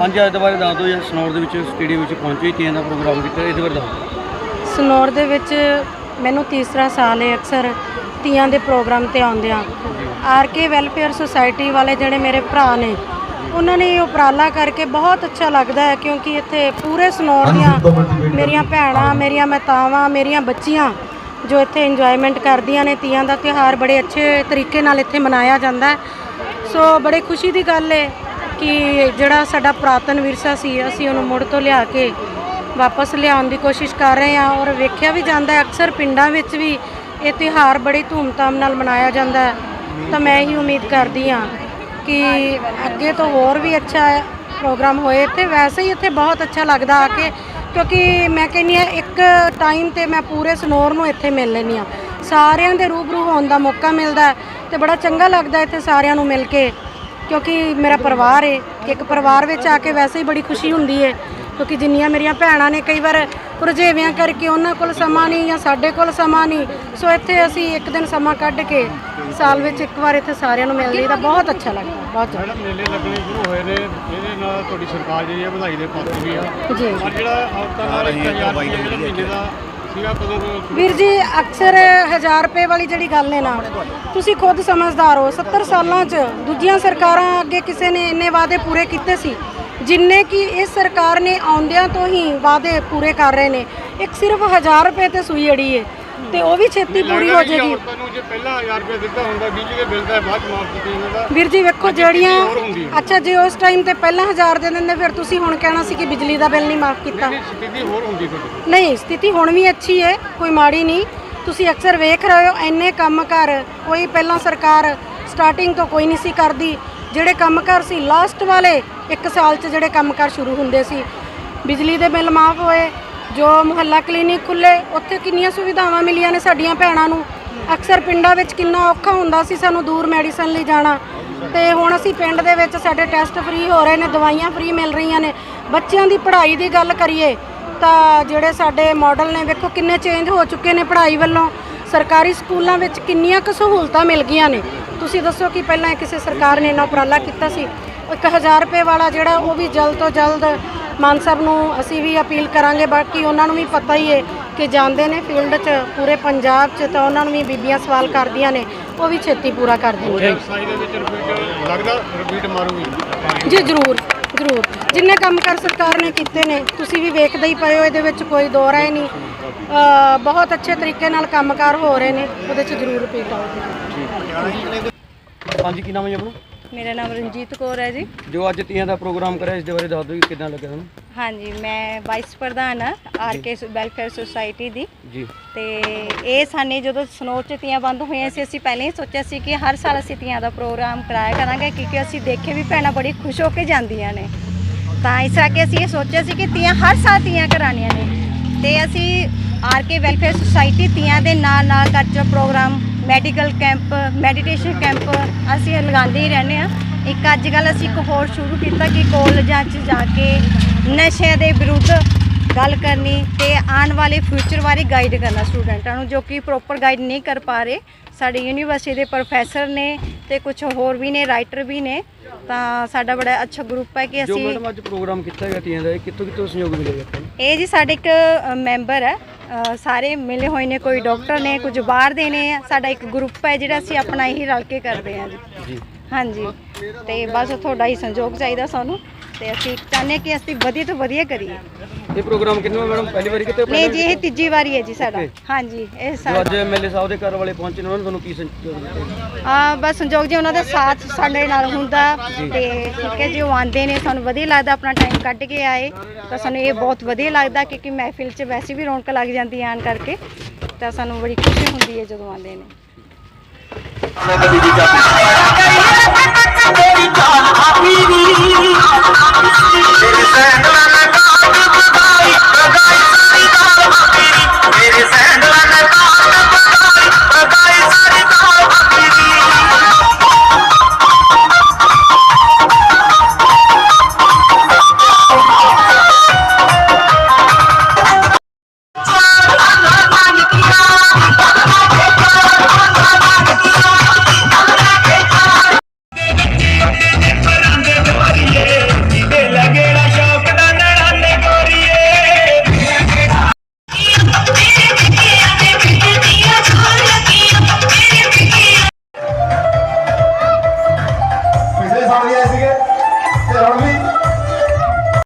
ਹਾਂਜੀ ਅੱਜ ਦੇ ਬਾਰੇ ਦੱਸ ਦਿਓ ਜੀ ਸਨੌਰ ਦੇ ਵਿੱਚ ਸਟੇਡੀਅਮ ਵਿੱਚ ਪਹੁੰਚੇ ਤੀਆਂ ਦਾ ਪ੍ਰੋਗਰਾਮ ਕੀਤਾ ਇਹਦੇ ਬਾਰੇ ਦੱਸ। ਸਨੌਰ ਦੇ ਵਿੱਚ ਮੈਨੂੰ ਤੀਸਰਾ ਸਾਲ ਹੈ ਅਕਸਰ ਤੀਆਂ ਦੇ ਪ੍ਰੋਗਰਾਮ ਤੇ ਆਉਂਦਿਆਂ ਆਰ ਕੇ ਵੈਲਫੇਅਰ ਸੁਸਾਇਟੀ ਵਾਲੇ ਜਿਹੜੇ ਮੇਰੇ ਭਰਾ ਨੇ ਉਹਨਾਂ ਨੇ ਇਹ ਉਪਰਾਲਾ ਕਰਕੇ ਬਹੁਤ ਅੱਛਾ ਲੱਗਦਾ ਹੈ ਕਿਉਂਕਿ ਇੱਥੇ ਪੂਰੇ ਸਨੌਰ ਦੀਆਂ ਮੇਰੀਆਂ ਭੈਣਾਂ ਮੇਰੀਆਂ ਮਾਤਾਵਾਂ ਮੇਰੀਆਂ ਬੱਚੀਆਂ ਜੋ ਇੱਥੇ ਇੰਜੋਇਮੈਂਟ ਕਰਦੀਆਂ ਨੇ ਤੀਆਂ ਦਾ ਤਿਉਹਾਰ ਬੜੇ ਅੱਛੇ ਤਰੀਕੇ ਨਾਲ ਇੱਥੇ ਮਨਾਇਆ ਜਾਂਦਾ ਹੈ। ਸੋ ਬੜੇ ਖੁਸ਼ੀ ਦੀ ਗੱਲ ਹੈ ਕਿ ਜਿਹੜਾ ਸਾਡਾ ਪੁਰਾਤਨ ਵਿਰਸਾ ਸੀ, ਅਸੀਂ ਉਹਨੂੰ ਮੁੜ ਤੋਂ ਲਿਆ ਕੇ ਵਾਪਸ ਲਿਆਉਣ ਦੀ ਕੋਸ਼ਿਸ਼ ਕਰ ਰਹੇ ਹਾਂ ਔਰ ਵੇਖਿਆ ਵੀ ਜਾਂਦਾ ਹੈ, ਅਕਸਰ ਪਿੰਡਾਂ ਵਿੱਚ ਵੀ ਇਹ ਤਿਉਹਾਰ ਬੜੀ ਧੂਮਧਾਮ ਨਾਲ ਮਨਾਇਆ ਜਾਂਦਾ ਹੈ। ਤਾਂ ਮੈਂ ਹੀ ਉਮੀਦ ਕਰਦੀ ਹਾਂ ਕਿ ਅੱਗੇ ਤੋਂ ਹੋਰ ਵੀ ਅੱਛਾ ਪ੍ਰੋਗਰਾਮ ਹੋਏ। ਇੱਥੇ ਵੈਸੇ ਹੀ ਇੱਥੇ ਬਹੁਤ ਅੱਛਾ ਲੱਗਦਾ ਆ ਕੇ, ਕਿਉਂਕਿ ਮੈਂ ਕਹਿੰਦੀ ਹਾਂ, ਇੱਕ ਟਾਈਮ ਤੇ ਮੈਂ ਪੂਰੇ ਸਨੋਰ ਨੂੰ ਇੱਥੇ ਮਿਲ ਲੈਂਦੀ ਹਾਂ। ਸਾਰਿਆਂ ਦੇ ਰੂਬਰੂ ਹੋਣ ਦਾ ਮੌਕਾ ਮਿਲਦਾ ਹੈ ਤੇ ਬੜਾ ਚੰਗਾ ਲੱਗਦਾ ਇੱਥੇ ਸਾਰਿਆਂ ਨੂੰ ਮਿਲ ਕੇ। ਕਿਉਂਕਿ ਮੇਰਾ ਪਰਿਵਾਰ ਹੈ ਕਿ ਇੱਕ ਪਰਿਵਾਰ ਵਿੱਚ ਆ ਕੇ ਵੈਸੇ ਹੀ ਬੜੀ ਖੁਸ਼ੀ ਹੁੰਦੀ ਹੈ ਕਿਉਂਕਿ ਜਿੰਨੀਆਂ ਮੇਰੀਆਂ ਭੈਣਾਂ ਨੇ ਕਈ ਵਾਰ ਰੁਝੇਵਿਆਂ ਕਰਕੇ ਉਹਨਾਂ ਕੋਲ ਸਮਾਂ ਨਹੀਂ ਜਾਂ ਸਾਡੇ ਕੋਲ ਸਮਾਂ ਨਹੀਂ ਸੋ ਇੱਥੇ ਅਸੀਂ ਇੱਕ ਦਿਨ ਸਮਾਂ ਕੱਢ ਕੇ ਸਾਲ ਵਿੱਚ ਇੱਕ ਵਾਰ ਇੱਥੇ ਸਾਰਿਆਂ ਨੂੰ ਮਿਲ ਲਈਦਾ ਬਹੁਤ ਅੱਛਾ ਲੱਗਦਾ ਬਹੁਤ ਜ਼ਿਆਦਾ। ਮੇਲੇ ਲੱਗਣੇ ਸ਼ੁਰੂ ਹੋਏ ਨੇ ਇਹਦੇ ਨਾਲ ਤੁਹਾਡੀ ਸਰਕਾਰ ਜਿਹੜੀ ਹੈ ਵਧਾਈ ਦੇ ਪਾਤਰ ਵੀ ਆ। ਜੀ। ਪਰ ਜਿਹੜਾ ਔਰਤਾਂ ਨਾਲ 1000 ਰੁਪਏ ਜਿਹੜਾ ਮਹੀਨੇ ਦਾ ਸੀਗਾ, ਕਦੋਂ ਵੀਰ ਜੀ, ਅਕਸਰ 1000 ਰੁਪਏ ਵਾਲੀ ਜਿਹੜੀ ਗੱਲ ਹੈ ਨਾ, ਤੁਸੀਂ ਖੁਦ ਸਮਝਦਾਰ ਹੋ। 70 ਸਾਲਾਂ 'ਚ ਦੂਜੀਆਂ ਸਰਕਾਰਾਂ ਅੱਗੇ ਕਿਸੇ ਨੇ ਇੰਨੇ ਵਾਅਦੇ ਪੂਰੇ ਕੀਤੇ ਸੀ, ਜਿੰਨੇ ਕਿ ਇਸ ਸਰਕਾਰ ਨੇ ਆਉਂਦਿਆਂ ਤੋਂ ਹੀ ਵਾਅਦੇ ਪੂਰੇ ਕਰ ਰਹੇ ਨੇ। ਇੱਕ ਸਿਰਫ 1000 ਰੁਪਏ ਤੇ ਸੂਈ ਅੜੀ ਹੈ ਤੇ ਉਹ ਵੀ ਛੇਤੀ ਪੂਰੀ ਹੋ ਜਾਏਗੀ। ਔਰਤਾਂ ਨੂੰ ਜੇ ਪਹਿਲਾਂ 1000 ਰੁਪਏ ਦਿੱਤਾ ਹੁੰਦਾ ਬਿਜਲੀ ਦੇ ਬਿੱਲ ਦਾ ਬਾਅਦ ਚ ਮਾਫ ਕੀਤੀ ਇਹਨਾਂ ਦਾ ਵੀਰ ਜੀ ਵੇਖੋ ਜਿਹੜੀਆਂ। ਅੱਛਾ ਜੇ ਉਸ ਟਾਈਮ ਤੇ ਪਹਿਲਾਂ 1000 ਦੇ ਦਿੰਦੇ ਫਿਰ ਤੁਸੀਂ ਹੁਣ ਕਹਿਣਾ ਸੀ ਕਿ ਬਿਜਲੀ ਦਾ ਬਿੱਲ ਨਹੀਂ ਮਾਫ ਕੀਤਾ। ਨਹੀਂ ਸਥਿਤੀ ਹੋਰ ਹੁੰਦੀ ਤੁਹਾਡੀ ਨਹੀਂ ਸਥਿਤੀ ਹੁਣ ਵੀ ਅੱਛੀ ਹੈ ਕੋਈ ਮਾੜੀ ਨਹੀਂ। ਤੁਸੀਂ ਅਕਸਰ ਵੇਖ ਰਹੇ ਹੋ ਇੰਨੇ ਕੰਮ ਕਰ ਕੋਈ ਪਹਿਲਾਂ ਸਰਕਾਰ ਸਟਾਰਟਿੰਗ ਤੋਂ ਕੋਈ ਨਹੀਂ ਸੀ ਕਰਦੀ। ਜਿਹੜੇ ਕੰਮ ਕਰ ਸੀ ਲਾਸਟ ਵਾਲੇ ਇੱਕ ਸਾਲ 'ਚ ਜਿਹੜੇ ਕੰਮ ਕਰ ਸ਼ੁਰੂ ਹੁੰਦੇ ਸੀ। ਬਿਜਲੀ ਦੇ ਬਿੱਲ ਮਾਫ ਹੋਏ ਜੋ ਮੁਹੱਲਾ ਕਲੀਨਿਕ ਖੁੱਲੇ ਉੱਥੇ ਕਿੰਨੀਆਂ ਸੁਵਿਧਾਵਾਂ ਮਿਲੀਆਂ ਨੇ ਸਾਡੀਆਂ ਭੈਣਾਂ ਨੂੰ। ਅਕਸਰ ਪਿੰਡਾਂ ਵਿੱਚ ਕਿੰਨਾ ਔਖਾ ਹੁੰਦਾ ਸੀ ਸਾਨੂੰ ਦੂਰ ਮੈਡੀਸਨ ਲਈ ਜਾਣਾ। ਤੇ ਹੁਣ ਅਸੀਂ ਪਿੰਡ ਦੇ ਵਿੱਚ ਸਾਡੇ ਟੈਸਟ ਫ੍ਰੀ ਹੋ ਰਹੇ ਨੇ, ਦਵਾਈਆਂ ਫ੍ਰੀ ਮਿਲ ਰਹੀਆਂ ਨੇ। ਬੱਚਿਆਂ ਦੀ ਪੜ੍ਹਾਈ ਦੀ ਗੱਲ ਕਰੀਏ, ਤਾਂ ਜਿਹੜੇ ਸਾਡੇ ਮਾਡਲ ਨੇ, ਵੇਖੋ ਕਿੰਨੇ ਚੇਂਜ ਹੋ ਚੁੱਕੇ ਨੇ ਪੜ੍ਹਾਈ ਵੱਲੋਂ। ਸਰਕਾਰੀ ਸਕੂਲਾਂ ਵਿੱਚ ਕਿੰਨੀਆਂ ਕੁ ਸਹੂਲਤਾਂ ਮਿਲ ਗਈਆਂ ਨੇ। ਤੁਸੀਂ ਦੱਸੋ ਕਿ ਪਹਿਲਾਂ ਕਿਸੇ ਸਰਕਾਰ ਨੇ ਇੰਨਾ ਉਪਰਾਲਾ ਕੀਤਾ ਸੀ? ਇੱਕ 1000 ਰੁਪਏ ਵਾਲਾ ਜਿਹੜਾ, ਉਹ ਵੀ ਜਲਦ ਤੋਂ ਜਲਦ ਮਾਨ ਸਾਹਿਬ ਨੂੰ ਅਸੀਂ ਵੀ ਅਪੀਲ ਕਰਾਂਗੇ ਬਾਕੀ ਉਹਨਾਂ ਨੂੰ ਵੀ ਪਤਾ ਹੀ ਹੈ ਕਿ ਜਾਂਦੇ ਨੇ ਫੀਲਡ 'ਚ ਪੂਰੇ ਪੰਜਾਬ 'ਚ ਤਾਂ ਉਹਨਾਂ ਨੂੰ ਵੀ ਬੀਬੀਆਂ ਸਵਾਲ ਕਰਦੀਆਂ ਨੇ ਉਹ ਵੀ ਛੇਤੀ ਪੂਰਾ ਕਰ ਦੇਣਗੇ। ਸਾਈ ਦੇ ਵਿੱਚ ਰਿਪੀਟ ਲੱਗਦਾ ਰਿਪੀਟ ਮਾਰੂਗੀ। ਜੀ ਜ਼ਰੂਰ ਜ਼ਰੂਰ। ਜਿੰਨੇ ਕੰਮ ਕਰ ਸਰਕਾਰ ਨੇ ਕੀਤੇ ਨੇ ਤੁਸੀਂ ਵੀ ਵੇਖਦੇ ਹੀ ਪਏ ਹੋ ਇਹਦੇ ਵਿੱਚ ਕੋਈ ਦੋ ਰਾਏ ਨਹੀਂ। ਬਹੁਤ ਅੱਛੇ ਤਰੀਕੇ ਨਾਲ ਕੰਮਕਾਰ ਹੋ ਰਹੇ ਨੇ ਉਹਦੇ 'ਚ ਜ਼ਰੂਰ ਰਿਪੀਟ ਆਊਗੀ। ਹਾਂਜੀ ਕੀ ਨਾਮ ਹੈ ਜੀ ਆਪਣਾ? ਮੇਰਾ ਨਾਮ ਰਣਜੀਤ ਕੌਰ ਹੈ ਜੀ। ਜੋ ਅੱਜ ਤੀਆਂ ਦਾ ਪ੍ਰੋਗਰਾਮ ਕਰਿਆ ਇਸ ਦੇ ਬਾਰੇ ਦੱਸ ਦਿਓ ਕਿ ਕਿੱਦਾਂ ਲੱਗਿਆ ਤੁਹਾਨੂੰ? ਹਾਂਜੀ ਮੈਂ ਵਾਈਸ ਪ੍ਰਧਾਨ ਆ ਆਰਕੇ ਵੈਲਫੇਅਰ ਸੁਸਾਇਟੀ ਦੀ। ਜੀ। ਤੇ ਇਹ ਸਾਨੇ ਜਦੋਂ ਸਨੋ ਚ ਤੀਆਂ ਬੰਦ ਹੋਈਆਂ ਸੀ ਅਸੀਂ ਪਹਿਲਾਂ ਹੀ ਸੋਚਿਆ ਸੀ ਕਿ ਹਰ ਸਾਲ ਅਸੀਂ ਤੀਆਂ ਦਾ ਪ੍ਰੋਗਰਾਮ ਕਰਾਇਆ ਕਰਾਂਗੇ ਕਿਉਂਕਿ ਅਸੀਂ ਦੇਖੇ ਵੀ ਭੈਣਾਂ ਬੜੀ ਖੁਸ਼ ਹੋ ਕੇ ਜਾਂਦੀਆਂ ਨੇ। ਤਾਂ ਇਸ ਕਰਕੇ ਅਸੀਂ ਇਹ ਸੋਚਿਆ ਸੀ ਕਿ ਤੀਆਂ ਹਰ ਸਾਲ ਤੀਆਂ ਕਰਾਉਣੀਆਂ ਨੇ। ਤੇ ਅਸੀਂ ਆਰਕੇ ਵੈਲਫੇਅਰ ਸੁਸਾਇਟੀ ਤੀਆਂ ਦੇ ਨਾਲ ਨਾਲ culture programme medical camp meditation camp ਅਸੀਂ ਲਗਾਉਂਦੇ ਹੀ ਰਹਿੰਦੇ ਆ ਇੱਕ ਅੱਜ ਕੱਲ ਅਸੀਂ ਇੱਕ ਹੋਰ ਸ਼ੁਰੂ ਕੀਤਾ ਕਿ ਕਾਲਜਾਂ 'ਚ ਜਾ ਕੇ ਨਸ਼ੇ ਦੇ ਵਿਰੁੱਧ ਗੱਲ ਕਰਨੀ ਤੇ ਆਉਣ ਵਾਲੇ ਫਿਊਚਰ ਬਾਰੇ ਗਾਈਡ ਕਰਨਾ ਸਟੂਡੈਂਟਾਂ ਨੂੰ ਜੋ ਕਿ ਪ੍ਰੋਪਰ ਗਾਈਡ ਨਹੀਂ ਕਰ ਪਾ ਰਹੇ। ਸਾਡੀ ਯੂਨੀਵਰਸਿਟੀ ਦੇ ਪ੍ਰੋਫੈਸਰ ਨੇ ਤੇ ਕੁਝ ਹੋਰ ਵੀ ਨੇ ਰਾਈਟਰ ਵੀ ਨੇ। ਤਾਂ ਸਾਡਾ ਬੜਾ ਅੱਛਾ ਗਰੁੱਪ ਹੈ ਕਿ ਜੋ ਅਸੀਂ ਮੈਡਮ ਅੱਜ ਪ੍ਰੋਗਰਾਮ ਕੀਤਾ ਹੈਗਾ ਤੀਆਂ ਦਾ ਇਹ ਕਿੱਥੋਂ ਕਿੱਥੋਂ ਸਹਿਯੋਗ ਮਿਲੇਗਾ ਇਹ ਜੀ ਸਾਡੇ ਇੱਕ ਮੈਂਬਰ ਹੈ ਸਾਰੇ ਮਿਲੇ ਹੋਏ ਨੇ ਕੋਈ ਡਾਕਟਰ ਨੇ ਕੁਝ ਬਾਹਰ ਦੇ ਨੇ। ਸਾਡਾ ਇੱਕ ਗਰੁੱਪ ਹੈ ਜਿਹੜਾ ਅਸੀਂ ਆਪਣਾ ਹੀ ਰਲ ਕੇ ਕਰਦੇ ਹਾਂ ਜੀ। ਜੀ। ਹਾਂਜੀ। ਤੇ ਬਸ ਤੁਹਾਡਾ ਹੀ ਸੰਯੋਗ ਚਾਹੀਦਾ ਸਾਨੂੰ। ਤੇ ਅਸੀਂ ਚਾਹੁੰਦੇ ਕਿ ਅਸੀਂ ਵਧੀਆ ਤੋਂ ਵਧੀਆ ਕਰੀਏ। ਇਹ ਪ੍ਰੋਗਰਾਮ ਕਿੰਨਾ ਮੈਡਮ? ਪਹਿਲੀ ਵਾਰੀ ਕਿਤੇ ਨਹੀਂ ਜੀ ਇਹ ਤੀਜੀ ਵਾਰੀ ਹੈ ਜੀ ਸਾਡਾ. ਹਾਂਜੀ ਇਹ ਸਾਡਾ। ਅੱਜ ਐਮਐਲਏ ਸਾਹਿਬ ਦੇ ਘਰ ਵਾਲੇ ਪਹੁੰਚੇ ਨੇ ਉਹਨਾਂ ਨੇ ਤੁਹਾਨੂੰ ਕੀ ਸੰਯੋਗ ਆ ਬਸ ਸੰਯੋਗ ਜੀ ਉਹਨਾਂ ਦਾ ਸਾਥ ਸਾਡੇ ਨਾਲ ਹੁੰਦਾ ਤੇ ਠੀਕ ਹੈ ਜੀ ਉਹ ਆਉਂਦੇ ਨੇ ਸਾਨੂੰ ਵਧੀਆ ਲੱਗਦਾ ਆਪਣਾ ਟਾਈਮ ਕੱਢ ਕੇ ਆਏ। ਤਾਂ ਸਾਨੂੰ ਇਹ ਬਹੁਤ ਵਧੀਆ ਲੱਗਦਾ ਕਿਉਂਕਿ ਮਹਿਫਿਲ 'ਚ ਵੈਸੇ ਵੀ ਰੌਣਕ ਲੱਗ ਜਾਂਦੀ ਹੈ ਆਉਣ ਕਰਕੇ। ਤਾਂ ਸਾਨੂੰ ਬੜੀ ਖੁਸ਼ੀ ਹੁੰਦੀ ਹੈ ਜਦੋਂ ਆਉਂਦੇ ਨੇ।